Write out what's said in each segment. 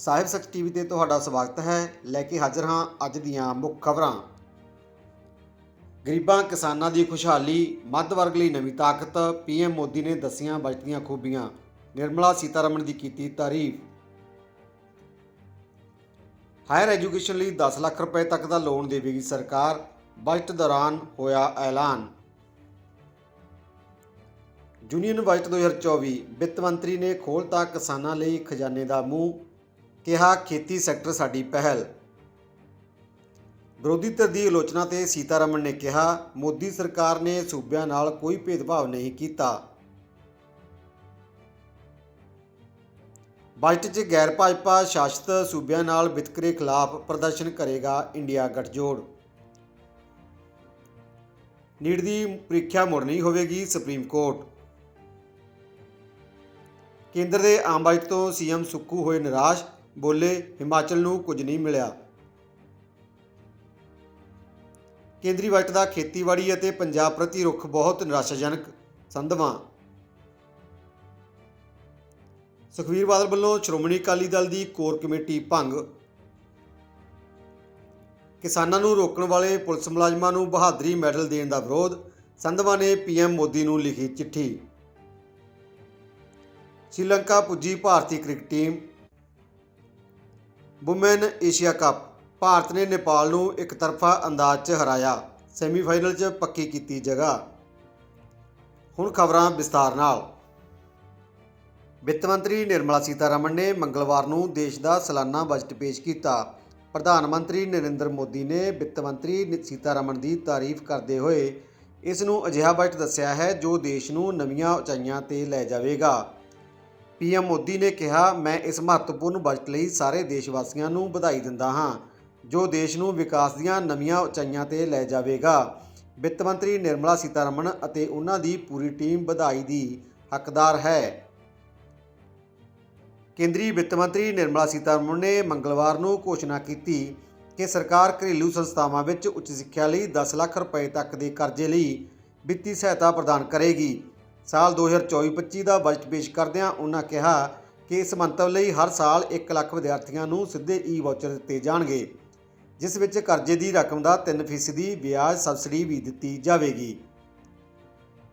ਸਾਹਿਬ ਸੱਚ ਟੀਵੀ ਤੇ ਤੁਹਾਡਾ ਸਵਾਗਤ ਹੈ। ਲੈ ਕੇ ਹਾਜ਼ਰ ਹਾਂ ਅੱਜ ਦੀਆਂ ਮੁੱਖ ਖਬਰਾਂ। ਗਰੀਬਾਂ ਕਿਸਾਨਾਂ ਦੀ ਖੁਸ਼ਹਾਲੀ, ਮੱਧ ਵਰਗ ਲਈ ਨਵੀਂ ਤਾਕਤ ਪੀਐਮ ਮੋਦੀ ਨੇ ਦੱਸੀਆਂ ਬਜਟ ਦੀਆਂ ਖੂਬੀਆਂ। ਨਿਰਮਲਾ ਸੀਤਾਰਮਣ ਦੀ ਕੀਤੀ ਤਾਰੀਫ। ਹਾਇਰ ਐਜੂਕੇਸ਼ਨ ਲਈ 10 ਲੱਖ ਰੁਪਏ ਤੱਕ ਦਾ ਲੋਨ ਦੇਵੇਗੀ ਸਰਕਾਰ। ਬਜਟ ਦੌਰਾਨ ਹੋਇਆ ਐਲਾਨ। ਯੂਨੀਅਨ ਬਜਟ 2024 ਵਿੱਤ ਮੰਤਰੀ ਨੇ ਖੋਲ੍ਹਤਾ ਕਿਸਾਨਾਂ ਲਈ ਖਜ਼ਾਨੇ ਦਾ ਮੂੰਹ। ਕਿਹਾ, ਖੇਤੀ ਸੈਕਟਰ ਸਾਡੀ ਪਹਿਲ। ਵਿਰੋਧੀ ਧਿਰ ਦੀ ਆਲੋਚਨਾ ਤੇ ਸੀਤਾਰਮਨ ਨੇ ਕਿਹਾ, ਮੋਦੀ ਸਰਕਾਰ ਨੇ ਸੂਬਿਆਂ ਨਾਲ ਕੋਈ ਭੇਦਭਾਵ ਨਹੀਂ ਕੀਤਾ। ਬਜਟ 'ਚ ਗੈਰ ਭਾਜਪਾ ਸ਼ਾਸ਼ਤ ਸੂਬਿਆਂ ਨਾਲ ਵਿਤਕਰੇ ਖਿਲਾਫ ਪ੍ਰਦਰਸ਼ਨ ਕਰੇਗਾ ਇੰਡੀਆ ਗੱਠਜੋੜ। ਨੀਟ ਦੀ ਪ੍ਰੀਖਿਆ ਮੁੜਨੀ ਹੋਵੇਗੀ ਸੁਪਰੀਮ ਕੋਰਟ। ਕੇਂਦਰ ਦੇ ਆਮ ਬਜਟ ਤੋਂ ਸੀਐਮ ਸੁੱਕੂ ਹੋਏ ਨਿਰਾਸ਼ ਬੋਲੇ, ਹਿਮਾਚਲ ਨੂੰ ਕੁਝ ਨਹੀਂ ਮਿਲਿਆ। ਕੇਂਦਰੀ ਬਜਟ ਦਾ ਖੇਤੀਬਾੜੀ ਅਤੇ ਪੰਜਾਬ ਪ੍ਰਤੀ ਰੁਖ ਬਹੁਤ ਨਿਰਾਸ਼ਾਜਨਕ ਸੰਦਵਾ ਸੁਖਵੀਰ ਬਾਦਲ ਵੱਲੋਂ ਸ਼੍ਰੋਮਣੀ ਅਕਾਲੀ ਦਲ ਦੀ ਕੋਰ ਕਮੇਟੀ ਭੰਗ। ਕਿਸਾਨਾਂ ਨੂੰ ਰੋਕਣ ਵਾਲੇ ਪੁਲਿਸ ਮੁਲਾਜ਼ਮਾਂ ਨੂੰ ਬਹਾਦਰੀ ਮੈਡਲ ਦੇਣ ਦਾ ਵਿਰੋਧ, ਸੰਧਵਾ ਨੇ ਪੀਐਮ ਮੋਦੀ ਨੂੰ ਲਿਖੀ ਚਿੱਠੀ। ਸ਼੍ਰੀਲੰਕਾ ਪੁੱਜੀ ਭਾਰਤੀ cricket team women Asia cup Bharat ਨੇ ਨੇਪਾਲ ਨੂੰ ਇੱਕ ਤਰਫਾ ਅੰਦਾਜ਼ 'ਚ ਹਰਾਇਆ, ਸੈਮੀਫਾਈਨਲ 'ਚ ਪੱਕੀ ਕੀਤੀ ਜਗ੍ਹਾ। ਹੁਣ ਖਬਰਾਂ ਵਿਸਤਾਰ ਨਾਲ। ਵਿੱਤ ਮੰਤਰੀ ਨਿਰਮਲਾ ਸੀਤਾਰਮਣ ਨੇ ਮੰਗਲਵਾਰ ਨੂੰ ਦੇਸ਼ ਦਾ ਸਾਲਾਨਾ ਬਜਟ ਪੇਸ਼ ਕੀਤਾ। ਪ੍ਰਧਾਨ ਮੰਤਰੀ ਨਰਿੰਦਰ ਮੋਦੀ ਨੇ ਵਿੱਤ ਮੰਤਰੀ ਨਿ- ਸੀਤਾਰਮਣ ਦੀ ਤਾਰੀਫ ਕਰਦੇ ਹੋਏ ਇਸ ਨੂੰ ਅਜਿਹਾ ਬਜਟ ਦੱਸਿਆ ਹੈ ਜੋ ਦੇਸ਼ ਨੂੰ ਨਵੀਆਂ ਉਚਾਈਆਂ ਤੇ ਲੈ ਜਾਵੇਗਾ। ਪੀਐਮ ਮੋਦੀ ਨੇ ਕਿਹਾ, ਮੈਂ ਇਸ ਮਹੱਤਵਪੂਰਨ ਬਜਟ ਲਈ ਸਾਰੇ ਦੇਸ਼ ਵਾਸੀਆਂ ਨੂੰ ਵਧਾਈ ਦਿੰਦਾ ਹਾਂ, ਜੋ ਦੇਸ਼ ਨੂੰ ਵਿਕਾਸ ਦੀਆਂ ਨਵੀਆਂ ਉਚਾਈਆਂ ਤੇ ਲੈ ਜਾਵੇਗਾ। ਵਿੱਤ ਮੰਤਰੀ ਨਿਰਮਲਾ ਸੀਤਾਰਮਣ ਅਤੇ ਉਹਨਾਂ ਦੀ ਪੂਰੀ ਟੀਮ ਵਧਾਈ ਦੀ ਹੱਕਦਾਰ ਹੈ। ਕੇਂਦਰੀ ਵਿੱਤ ਮੰਤਰੀ ਨਿਰਮਲਾ ਸੀਤਾਰਮਣ ਨੇ ਮੰਗਲਵਾਰ ਨੂੰ ਘੋਸ਼ਣਾ ਕੀਤੀ ਕਿ ਸਰਕਾਰ ਘਰੇਲੂ ਸੰਸਥਾਵਾਂ ਵਿੱਚ ਉੱਚ ਸਿੱਖਿਆ ਲਈ 10 ਲੱਖ ਰੁਪਏ ਤੱਕ ਦੇ ਕਰਜ਼ੇ ਲਈ ਵਿੱਤੀ ਸਹਾਇਤਾ ਪ੍ਰਦਾਨ ਕਰੇਗੀ। ਸਾਲ 2024-25 ਦਾ ਬਜਟ ਪੇਸ਼ ਕਰਦਿਆਂ ਉਹਨਾਂ ਕਿਹਾ ਕਿ ਇਸ ਮੰਤਵ ਲਈ ਹਰ ਸਾਲ 1 ਲੱਖ ਵਿਦਿਆਰਥੀਆਂ ਨੂੰ ਸਿੱਧੇ ਈ ਵਾਊਚਰ ਦਿੱਤੇ ਜਾਣਗੇ, ਜਿਸ ਵਿੱਚ ਕਰਜ਼ੇ ਦੀ ਰਕਮ ਦਾ 3% ਵਿਆਜ ਸਬਸਿਡੀ ਵੀ ਦਿੱਤੀ ਜਾਵੇਗੀ।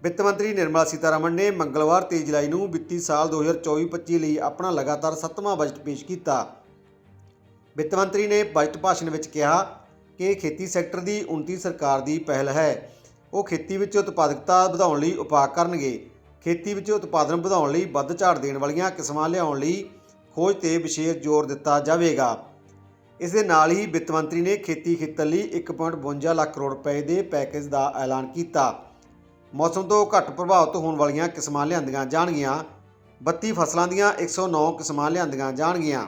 ਵਿੱਤ ਮੰਤਰੀ ਨਿਰਮਲਾ ਸੀਤਾਰਮਣ ਨੇ ਮੰਗਲਵਾਰ 23 ਜੁਲਾਈ ਨੂੰ ਵਿੱਤੀ ਸਾਲ 2024-25 ਲਈ ਆਪਣਾ ਲਗਾਤਾਰ 7ਵਾਂ ਬਜਟ ਪੇਸ਼ ਕੀਤਾ। ਵਿੱਤ ਮੰਤਰੀ ਨੇ ਬਜਟ ਭਾਸ਼ਣ ਵਿੱਚ ਕਿਹਾ ਕਿ ਖੇਤੀ ਸੈਕਟਰ ਦੀ ਉਨਤੀ ਸਰਕਾਰ ਦੀ ਪਹਿਲ ਹੈ। ਉਹ ਖੇਤੀ ਵਿੱਚ ਉਤਪਾਦਕਤਾ ਵਧਾਉਣ ਲਈ ਉਪਾਅ ਕਰਨਗੇ। ਖੇਤੀ ਵਿੱਚ ਉਤਪਾਦਨ ਵਧਾਉਣ ਲਈ ਵੱਧ ਝਾੜ ਦੇਣ ਵਾਲੀਆਂ ਕਿਸਮਾਂ ਲਿਆਉਣ ਲਈ ਖੋਜ ਤੇ ਵਿਸ਼ੇਸ਼ ਜ਼ੋਰ ਦਿੱਤਾ ਜਾਵੇਗਾ। ਇਸ ਦੇ ਨਾਲ ਹੀ ਵਿੱਤ ਮੰਤਰੀ ਨੇ ਖੇਤੀ ਖੇਤਰ ਲਈ 1.52 ਲੱਖ ਕਰੋੜ ਰੁਪਏ ਦੇ ਪੈਕੇਜ ਦਾ ਐਲਾਨ ਕੀਤਾ। ਮੌਸਮ ਤੋਂ ਘੱਟ ਪ੍ਰਭਾਵਿਤ ਹੋਣ ਵਾਲੀਆਂ ਕਿਸਮਾਂ ਲਿਆਂਦੀਆਂ ਜਾਣਗੀਆਂ। 32 ਫਸਲਾਂ ਦੀਆਂ 109 ਕਿਸਮਾਂ ਲਿਆਂਦੀਆਂ ਜਾਣਗੀਆਂ।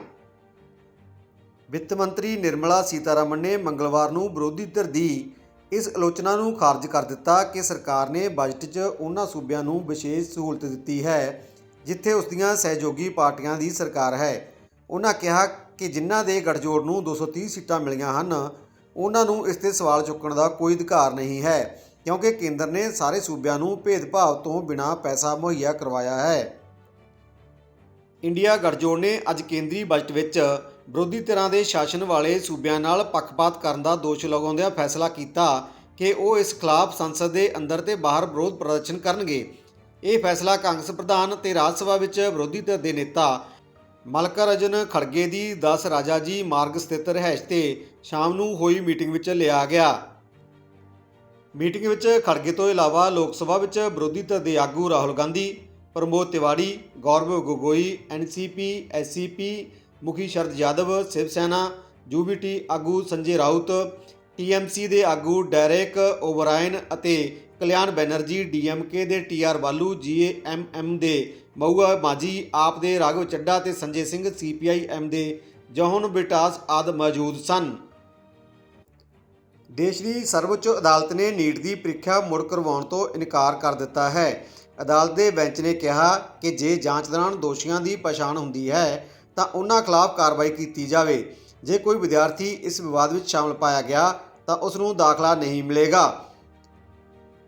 ਵਿੱਤ ਮੰਤਰੀ ਨਿਰਮਲਾ ਸੀਤਾਰਮਨ ਨੇ ਮੰਗਲਵਾਰ ਨੂੰ ਵਿਰੋਧੀ ਧਿਰ ਦੀ ਇਸ ਆਲੋਚਨਾ ਨੂੰ ਖਾਰਜ ਕਰ ਦਿੱਤਾ ਕਿ ਸਰਕਾਰ ਨੇ ਬਜਟ 'ਚ ਉਹਨਾਂ ਸੂਬਿਆਂ ਨੂੰ ਵਿਸ਼ੇਸ਼ ਸਹੂਲਤ ਦਿੱਤੀ ਹੈ, ਜਿੱਥੇ ਉਸ ਦੀਆਂ ਸਹਿਯੋਗੀ ਪਾਰਟੀਆਂ ਦੀ ਸਰਕਾਰ ਹੈ। ਉਹਨਾਂ ਕਿਹਾ ਕਿ ਜਿਨ੍ਹਾਂ ਦੇ ਗਠਜੋੜ ਨੂੰ 230 ਸੀਟਾਂ ਮਿਲੀਆਂ ਹਨ, ਉਹਨਾਂ ਨੂੰ ਇਸ ਤੇ ਸਵਾਲ ਚੁੱਕਣ ਦਾ ਕੋਈ ਅਧਿਕਾਰ ਨਹੀਂ ਹੈ, ਕਿਉਂਕਿ ਕੇਂਦਰ ਨੇ ਸਾਰੇ ਸੂਬਿਆਂ ਨੂੰ ਭੇਦਭਾਵ ਤੋਂ ਬਿਨਾਂ ਪੈਸਾ ਮੁਹੱਈਆ ਕਰਵਾਇਆ ਹੈ। ਇੰਡੀਆ ਗਠਜੋੜ ਨੇ ਅੱਜ ਕੇਂਦਰੀ ਬਜਟ ਵਿੱਚ ਵਿਰੋਧੀ ਧਿਰਾਂ ਦੇ ਸ਼ਾਸਨ ਵਾਲੇ ਸੂਬਿਆਂ ਨਾਲ ਪੱਖਪਾਤ ਕਰਨ ਦਾ ਦੋਸ਼ ਲਗਾਉਂਦਿਆਂ ਫੈਸਲਾ ਕੀਤਾ ਕਿ ਉਹ ਇਸ ਖਿਲਾਫ ਸੰਸਦ ਦੇ ਅੰਦਰ ਤੇ ਬਾਹਰ ਵਿਰੋਧ ਪ੍ਰਦਰਸ਼ਨ ਕਰਨਗੇ। ਇਹ ਫੈਸਲਾ ਕਾਂਗਰਸ ਪ੍ਰਧਾਨ ਤੇ ਰਾਜ ਸਭਾ ਵਿੱਚ ਵਿਰੋਧੀ ਧਿਰ ਦੇ ਨੇਤਾ ਮਲਕਰਜਨ ਖੜਗੇ ਦੀ 10 ਰਾਜਾ ਜੀ ਮਾਰਗ ਸਥਿਤ ਰਹਿਸ਼ ਤੇ ਸ਼ਾਮ ਨੂੰ ਹੋਈ ਮੀਟਿੰਗ ਵਿੱਚ ਲਿਆ ਗਿਆ। ਮੀਟਿੰਗ ਵਿੱਚ ਖੜਗੇ ਤੋਂ ਇਲਾਵਾ ਲੋਕ ਸਭਾ ਵਿੱਚ ਵਿਰੋਧੀ ਧਿਰ ਦੇ ਆਗੂ ਰਾਹੁਲ ਗਾਂਧੀ, ਪ੍ਰਮੋਦ ਤਿਵਾੜੀ, ਗੌਰਵ ਗੋਗੋਈ ਐਨਸੀਪੀ ਐਸਸੀਪੀ ਮੁਖੀ ਸ਼ਰਦ ਯਾਦਵ, ਸ਼ਿਵ ਸੈਨਾ ਯੂਬੀਟੀ ਆਗੂ ਸੰਜੇ ਰਾਉਤ ਟੀਐਮਸੀ ਦੇ ਆਗੂ ਡੈਰੇਕ ਓਵਰਾਇਨ ਅਤੇ ਕਲਿਆਣ ਬੈਨਰਜੀ ਡੀਐਮਕੇ ਦੇ ਟੀਆਰ ਬਾਲੂ ਜੀਏਐਮਐਮ ਦੇ ਮਊਆ ਮਾਜੀ, ਆਪ ਦੇ ਰਾਘਵ ਚੱਡਾ ਤੇ ਸੰਜੇ ਸਿੰਘ ਸੀਪੀਆਈਐਮ ਦੇ ਜੋਹਨ ਬਿਟਾਸ ਆਦ ਮੌਜੂਦ ਸਨ। ਦੇਸ਼ ਦੀ ਸਰਵਉੱਚ ਅਦਾਲਤ ਨੇ ਨੀਟ ਦੀ ਪ੍ਰੀਖਿਆ ਮੁੜ ਕਰਵਾਉਣ ਤੋਂ ਇਨਕਾਰ ਕਰ ਦਿੱਤਾ ਹੈ। ਅਦਾਲਤ ਦੇ ਬੈਂਚ ਨੇ ਕਿਹਾ ਕਿ ਜੇ ਜਾਂਚ ਦੌਰਾਨ ਦੋਸ਼ੀਆਂ ਦੀ ਪਛਾਣ ਹੁੰਦੀ ਹੈ ਤਾਂ ਉਹਨਾਂ ਖਿਲਾਫ ਕਾਰਵਾਈ ਕੀਤੀ ਜਾਵੇ। ਜੇ ਕੋਈ ਵਿਦਿਆਰਥੀ ਇਸ ਵਿਵਾਦ ਵਿੱਚ ਸ਼ਾਮਲ ਪਾਇਆ ਗਿਆ, ਤਾਂ ਉਸ ਨੂੰ ਦਾਖਲਾ ਨਹੀਂ ਮਿਲੇਗਾ।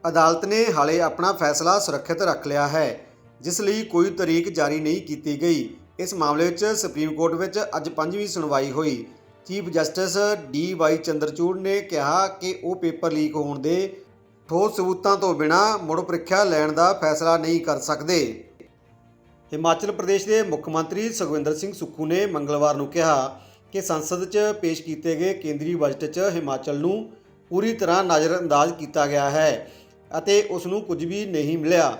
ਅਦਾਲਤ ਨੇ ਹਾਲੇ ਆਪਣਾ ਫੈਸਲਾ ਸੁਰੱਖਿਅਤ ਰੱਖ ਲਿਆ ਹੈ, ਜਿਸ ਲਈ ਕੋਈ ਤਰੀਕ ਜਾਰੀ ਨਹੀਂ ਕੀਤੀ ਗਈ। ਇਸ ਮਾਮਲੇ ਵਿੱਚ ਸੁਪਰੀਮ ਕੋਰਟ ਵਿੱਚ ਅੱਜ ਪੰਜਵੀਂ ਸੁਣਵਾਈ ਹੋਈ। Chief justice D Y Chandrachud ਨੇ ਕਿਹਾ ਕਿ ਉਹ ਪੇਪਰ ਲੀਕ ਹੋਣ ਦੇ ਠੋਸ ਸਬੂਤਾਂ ਤੋਂ ਬਿਨਾਂ ਮੁੜ ਪ੍ਰੀਖਿਆ ਲੈਣ ਦਾ ਫੈਸਲਾ ਨਹੀਂ ਕਰ ਸਕਦੇ। ਹਿਮਾਚਲ ਪ੍ਰਦੇਸ਼ ਦੇ ਮੁੱਖ ਮੰਤਰੀ ਸੁਖਵਿੰਦਰ ਸਿੰਘ ਸੁੱਖੂ ਨੇ ਮੰਗਲਵਾਰ ਨੂੰ ਕਿਹਾ ਕਿ ਸੰਸਦ 'ਚ ਪੇਸ਼ ਕੀਤੇ ਗਏ ਕੇਂਦਰੀ ਬਜਟ 'ਚ ਹਿਮਾਚਲ ਨੂੰ ਪੂਰੀ ਤਰ੍ਹਾਂ ਨਜ਼ਰਅੰਦਾਜ਼ ਕੀਤਾ ਗਿਆ ਹੈ ਅਤੇ ਉਸ ਨੂੰ ਕੁਝ ਵੀ ਨਹੀਂ ਮਿਲਿਆ।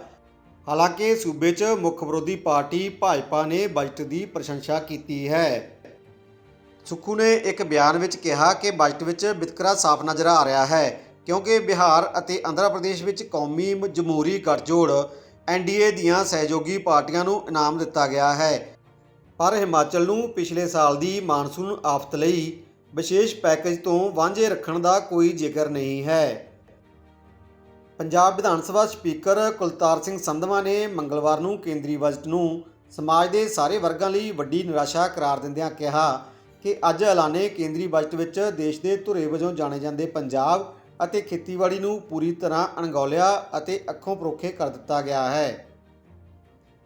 ਹਾਲਾਂਕਿ ਸੂਬੇ 'ਚ ਮੁੱਖ ਵਿਰੋਧੀ ਪਾਰਟੀ ਭਾਜਪਾ ਨੇ ਬਜਟ ਦੀ ਪ੍ਰਸ਼ੰਸਾ ਕੀਤੀ ਹੈ। ਸੁੱਖੂ ਨੇ ਇੱਕ ਬਿਆਨ ਵਿੱਚ ਕਿਹਾ ਕਿ ਬਜਟ ਵਿੱਚ ਵਿਤਕਰਾ ਸਾਫ਼ ਨਜ਼ਰ ਆ ਰਿਹਾ ਹੈ ਕਿਉਂਕਿ ਬਿਹਾਰ ਅਤੇ ਆਂਧਰਾ ਪ੍ਰਦੇਸ਼ ਵਿੱਚ ਕੌਮੀ ਜਮਹੂਰੀ ਗੱਠਜੋੜ ਐਨਡੀਏ ਦੀਆਂ ਸਹਿਯੋਗੀ ਪਾਰਟੀਆਂ ਨੂੰ ਇਨਾਮ ਦਿੱਤਾ ਗਿਆ ਹੈ। ਪਰ ਹਿਮਾਚਲ ਨੂੰ ਪਿਛਲੇ ਸਾਲ ਦੀ ਮਾਨਸੂਨ ਆਫਤ ਲਈ ਵਿਸ਼ੇਸ਼ ਪੈਕੇਜ ਤੋਂ ਵਾਂਝੇ ਰੱਖਣ ਦਾ ਕੋਈ ਜ਼ਿਕਰ ਨਹੀਂ ਹੈ। ਪੰਜਾਬ ਵਿਧਾਨ ਸਭਾ ਸਪੀਕਰ ਕੁਲਤਾਰ ਸਿੰਘ ਸੰਧਵਾ ਨੇ ਮੰਗਲਵਾਰ ਨੂੰ ਕੇਂਦਰੀ ਬਜਟ ਨੂੰ ਸਮਾਜ ਦੇ ਸਾਰੇ ਵਰਗਾਂ ਲਈ ਵੱਡੀ ਨਿਰਾਸ਼ਾ ਕਰਾਰ ਦਿੰਦਿਆਂ ਕਿਹਾ ਕਿ ਅੱਜ ਐਲਾਨੇ ਕੇਂਦਰੀ ਬਜਟ ਵਿੱਚ ਦੇਸ਼ ਦੇ ਧੁਰੇ ਵਜੋਂ ਜਾਣੇ ਜਾਂਦੇ ਪੰਜਾਬ ਅਤੇ ਖੇਤੀਬਾੜੀ ਨੂੰ ਪੂਰੀ ਤਰ੍ਹਾਂ ਅਣਗੌਲਿਆ ਅਤੇ ਅੱਖੋਂ ਪਰੋਖੇ ਕਰ ਦਿੱਤਾ ਗਿਆ ਹੈ।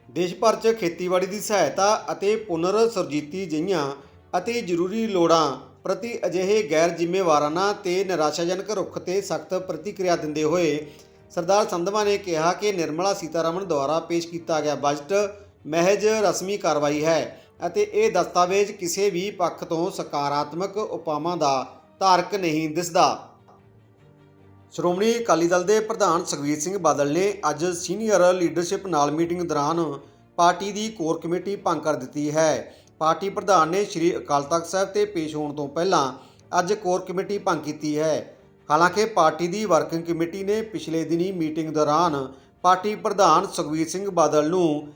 ਦੇਸ਼ ਭਰ 'ਚ ਖੇਤੀਬਾੜੀ ਦੀ ਸਹਾਇਤਾ ਅਤੇ ਪੁਨਰ ਸੁਰਜੀਤੀ ਜਿਹੀਆਂ ਅਤੇ ਜ਼ਰੂਰੀ ਲੋੜਾਂ ਪ੍ਰਤੀ ਅਜਿਹੇ ਗੈਰ ਜ਼ਿੰਮੇਵਾਰਾਨਾ ਤੇ ਨਿਰਾਸ਼ਾਜਨਕ ਰੁਖ ਤੇ ਸਖਤ ਪ੍ਰਤੀਕਿਰਿਆ ਦਿੰਦੇ ਹੋਏ ਸਰਦਾਰ ਸੰਧਵਾ ਨੇ ਕਿਹਾ ਕਿ ਨਿਰਮਲਾ ਸੀਤਾਰਮਨ ਦੁਆਰਾ ਪੇਸ਼ ਕੀਤਾ ਗਿਆ ਬਜਟ ਮਹਿਜ ਰਸਮੀ ਕਾਰਵਾਈ ਹੈ ਅਤੇ ਇਹ ਦਸਤਾਵੇਜ਼ ਕਿਸੇ ਵੀ ਪੱਖ ਤੋਂ ਸਕਾਰਾਤਮਕ ਉਪਾਵਾਂ ਦਾ ਧਾਰਕ ਨਹੀਂ ਦਿਸਦਾ। ਸ਼੍ਰੋਮਣੀ ਅਕਾਲੀ ਦਲ ਦੇ ਪ੍ਰਧਾਨ ਸੁਖਬੀਰ ਸਿੰਘ ਬਾਦਲ ਨੇ ਅੱਜ ਸੀਨੀਅਰ ਲੀਡਰਸ਼ਿਪ ਨਾਲ ਮੀਟਿੰਗ ਦੌਰਾਨ ਪਾਰਟੀ ਦੀ ਕੋਰ ਕਮੇਟੀ ਭੰਗ ਕਰ ਦਿੱਤੀ ਹੈ। ਪਾਰਟੀ ਪ੍ਰਧਾਨ ਨੇ ਸ੍ਰੀ ਅਕਾਲ ਤਖਤ ਸਾਹਿਬ ਤੇ ਪੇਸ਼ ਹੋਣ ਤੋਂ ਪਹਿਲਾਂ ਅੱਜ ਕੋਰ ਕਮੇਟੀ ਭੰਗ ਕੀਤੀ ਹੈ। ਹਾਲਾਂਕਿ ਪਾਰਟੀ ਦੀ ਵਰਕਿੰਗ ਕਮੇਟੀ ਨੇ ਪਿਛਲੇ ਦਿਨੀ ਮੀਟਿੰਗ ਦੌਰਾਨ ਪਾਰਟੀ ਪ੍ਰਧਾਨ ਸੁਖਬੀਰ ਸਿੰਘ ਬਾਦਲ ਨੂੰ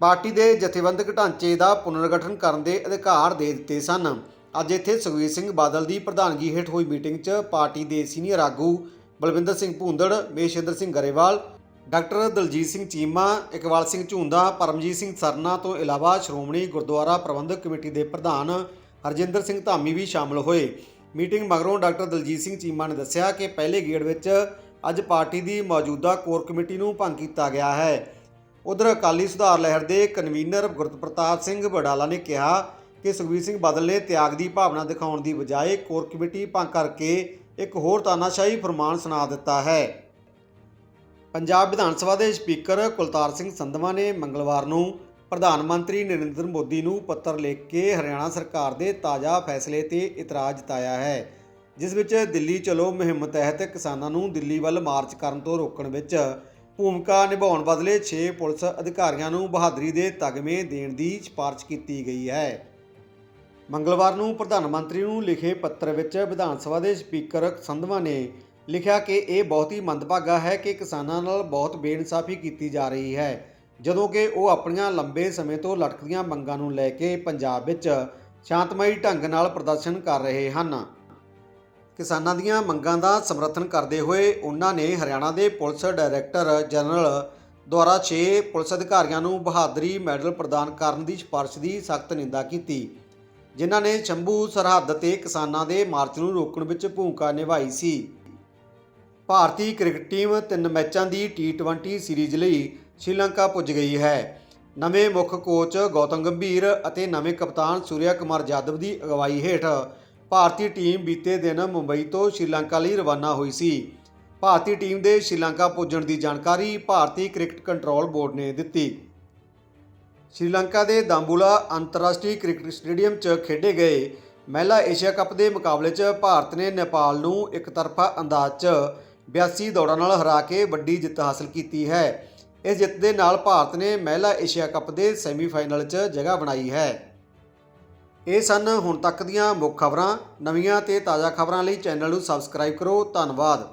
ਪਾਰਟੀ ਦੇ ਜਥੇਬੰਦਕ ਢਾਂਚੇ ਦਾ ਪੁਨਰਗਠਨ ਕਰਨ ਦੇ ਅਧਿਕਾਰ ਦੇ ਦਿੱਤੇ ਸਨ। ਅੱਜ ਇੱਥੇ ਸੁਖਬੀਰ ਸਿੰਘ ਬਾਦਲ ਦੀ ਪ੍ਰਧਾਨਗੀ ਹੇਠ ਹੋਈ ਮੀਟਿੰਗ 'ਚ ਪਾਰਟੀ ਦੇ ਸੀਨੀਅਰ ਆਗੂ ਬਲਵਿੰਦਰ ਸਿੰਘ ਭੂੰਦੜ, ਮੇਸ਼ਿੰਦਰ ਸਿੰਘ ਗਰੇਵਾਲ, ਡਾਕਟਰ ਦਲਜੀਤ ਸਿੰਘ ਚੀਮਾ, ਇਕਬਾਲ ਸਿੰਘ ਝੁੰਦਾ, ਪਰਮਜੀਤ ਸਿੰਘ ਸਰਨਾ ਤੋਂ ਇਲਾਵਾ ਸ਼੍ਰੋਮਣੀ ਗੁਰਦੁਆਰਾ ਪ੍ਰਬੰਧਕ ਕਮੇਟੀ ਦੇ ਪ੍ਰਧਾਨ ਹਰਜਿੰਦਰ ਸਿੰਘ ਧਾਮੀ ਵੀ ਸ਼ਾਮਲ ਹੋਏ। ਮੀਟਿੰਗ ਮਗਰੋਂ ਡਾਕਟਰ ਦਲਜੀਤ ਸਿੰਘ ਚੀਮਾ ਨੇ ਦੱਸਿਆ ਕਿ ਪਹਿਲੇ ਗੇੜ ਵਿੱਚ ਅੱਜ ਪਾਰਟੀ ਦੀ ਮੌਜੂਦਾ ਕੋਰ ਕਮੇਟੀ ਨੂੰ ਭੰਗ ਕੀਤਾ ਗਿਆ ਹੈ। ਉਧਰ ਅਕਾਲੀ ਸੁਧਾਰ ਲਹਿਰ ਦੇ ਕਨਵੀਨਰ ਗੁਰਪ੍ਰਤਾਪ ਸਿੰਘ ਵਡਾਲਾ ਨੇ ਕਿਹਾ ਕਿ ਸੁਖਬੀਰ ਸਿੰਘ ਬਾਦਲ ਨੇ ਤਿਆਗ ਦੀ ਭਾਵਨਾ ਦਿਖਾਉਣ ਦੀ ਬਜਾਏ ਕੋਰ ਕਮੇਟੀ ਭੰਗ ਕਰਕੇ ਇੱਕ ਹੋਰ ਤਾਨਾਸ਼ਾਹੀ ਫਰਮਾਨ ਸੁਣਾ ਦਿੱਤਾ ਹੈ। ਪੰਜਾਬ ਵਿਧਾਨ ਸਭਾ ਦੇ ਸਪੀਕਰ ਕੁਲਤਾਰ ਸਿੰਘ ਸੰਧਵਾ ਨੇ ਮੰਗਲਵਾਰ ਨੂੰ ਪ੍ਰਧਾਨ ਮੰਤਰੀ ਨਰਿੰਦਰ ਮੋਦੀ ਨੂੰ ਪੱਤਰ ਲਿਖ ਕੇ ਹਰਿਆਣਾ ਸਰਕਾਰ ਦੇ ਤਾਜ਼ਾ ਫੈਸਲੇ ਤੇ ਇਤਰਾਜ਼ ਜਤਾਇਆ ਹੈ, ਜਿਸ ਵਿੱਚ ਦਿੱਲੀ ਚਲੋ ਮੁਹਿੰਮ ਤਹਿਤ ਕਿਸਾਨਾਂ ਨੂੰ ਦਿੱਲੀ ਵੱਲ ਮਾਰਚ ਕਰਨ ਤੋਂ ਰੋਕਣ ਵਿੱਚ ਭੂਮਿਕਾ ਨਿਭਾਉਣ ਬਦਲੇ 6 ਪੁਲਿਸ ਅਧਿਕਾਰੀਆਂ ਨੂੰ ਬਹਾਦਰੀ ਦੇ ਤਗਮੇ ਦੇਣ ਦੀ ਸਿਫਾਰਸ਼ ਕੀਤੀ ਗਈ ਹੈ। ਮੰਗਲਵਾਰ ਨੂੰ ਪ੍ਰਧਾਨ ਮੰਤਰੀ ਨੂੰ ਲਿਖੇ ਪੱਤਰ ਵਿੱਚ ਵਿਧਾਨ ਸਭਾ ਦੇ ਸਪੀਕਰ ਸੰਧਵਾ ਨੇ ਲਿਖਿਆ ਕਿ ਇਹ ਬਹੁਤ ਹੀ ਮੰਦਭਾਗਾ ਹੈ ਕਿ ਕਿਸਾਨਾਂ ਨਾਲ ਬਹੁਤ ਬੇਇਨਸਾਫੀ ਕੀਤੀ ਜਾ ਰਹੀ ਹੈ, ਜਦੋਂ ਕਿ ਉਹ ਆਪਣੀਆਂ ਲੰਬੇ ਸਮੇਂ ਤੋਂ ਲਟਕਦੀਆਂ ਮੰਗਾਂ ਨੂੰ ਲੈ ਕੇ ਪੰਜਾਬ ਵਿੱਚ ਸ਼ਾਂਤਮਈ ਢੰਗ ਨਾਲ ਪ੍ਰਦਰਸ਼ਨ ਕਰ ਰਹੇ ਹਨ। ਕਿਸਾਨਾਂ ਦੀਆਂ ਮੰਗਾਂ ਦਾ ਸਮਰਥਨ ਕਰਦੇ ਹੋਏ ਉਹਨਾਂ ਨੇ ਹਰਿਆਣਾ ਦੇ ਪੁਲਿਸ ਡਾਇਰੈਕਟਰ ਜਨਰਲ ਦੁਆਰਾ 6 ਪੁਲਿਸ ਅਧਿਕਾਰੀਆਂ ਨੂੰ ਬਹਾਦਰੀ ਮੈਡਲ ਪ੍ਰਦਾਨ ਕਰਨ ਦੀ ਸਿਫਾਰਸ਼ ਦੀ ਸਖਤ ਨਿੰਦਾ ਕੀਤੀ। ਜਿਨ੍ਹਾਂ ਨੇ ਸ਼ੰਭੂ ਸਰਹੱਦ ਤੇ ਕਿਸਾਨਾਂ ਦੇ ਮਾਰਚ ਨੂੰ ਰੋਕਣ ਵਿੱਚ ਭੂਮਿਕਾ ਨਿਭਾਈ ਸੀ। ਭਾਰਤੀ ਕ੍ਰਿਕਟ ਟੀਮ ਤਿੰਨ ਮੈਚਾਂ ਦੀ ਟੀ20 ਸੀਰੀਜ਼ ਲਈ ਸ਼੍ਰੀਲੰਕਾ ਪੁੱਜ ਗਈ ਹੈ। ਨਵੇਂ ਮੁੱਖ ਕੋਚ ਗੌਤਮ ਗੰਭੀਰ ਅਤੇ ਨਵੇਂ ਕਪਤਾਨ ਸੂਰਿਆ ਕੁਮਾਰ ਜਾਦਵ ਦੀ ਅਗਵਾਈ ਹੇਠ ਭਾਰਤੀ ਟੀਮ ਬੀਤੇ ਦਿਨ ਮੁੰਬਈ ਤੋਂ ਸ਼੍ਰੀਲੰਕਾ ਲਈ ਰਵਾਨਾ ਹੋਈ ਸੀ। ਭਾਰਤੀ ਟੀਮ ਦੇ ਸ਼੍ਰੀਲੰਕਾ ਪੁੱਜਣ ਦੀ ਜਾਣਕਾਰੀ ਭਾਰਤੀ ਕ੍ਰਿਕਟ ਕੰਟਰੋਲ ਬੋਰਡ ਨੇ ਦਿੱਤੀ। ਸ਼੍ਰੀਲੰਕਾ ਦੇ ਦਾਂਬੂਲਾ ਅੰਤਰਰਾਸ਼ਟਰੀ ਕ੍ਰਿਕਟ ਸਟੇਡੀਅਮ 'ਚ ਖੇਡੇ ਗਏ ਮਹਿਲਾ ਏਸ਼ੀਆ ਕੱਪ ਦੇ ਮੁਕਾਬਲੇ 'ਚ ਭਾਰਤ ਨੇ ਨੇਪਾਲ ਨੂੰ ਇੱਕ ਤਰਫਾ ਅੰਦਾਜ਼ 'ਚ 82 ਦੌੜਾਂ ਨਾਲ ਹਰਾ ਕੇ ਵੱਡੀ ਜਿੱਤ ਹਾਸਲ ਕੀਤੀ ਹੈ। ਇਸ ਜਿੱਤ ਦੇ ਨਾਲ ਭਾਰਤ ਨੇ ਮਹਿਲਾ ਏਸ਼ੀਆ ਕੱਪ ਦੇ ਸੈਮੀਫਾਈਨਲ 'ਚ ਜਗ੍ਹਾ ਬਣਾਈ ਹੈ। ਇਹ ਸਨ ਹੁਣ ਤੱਕ ਦੀਆਂ ਮੁੱਖ ਖਬਰਾਂ। ਨਵੀਆਂ ਤੇ ਤਾਜ਼ਾ ਖਬਰਾਂ ਲਈ ਚੈਨਲ ਨੂੰ ਸਬਸਕ੍ਰਾਈਬ ਕਰੋ। ਧੰਨਵਾਦ।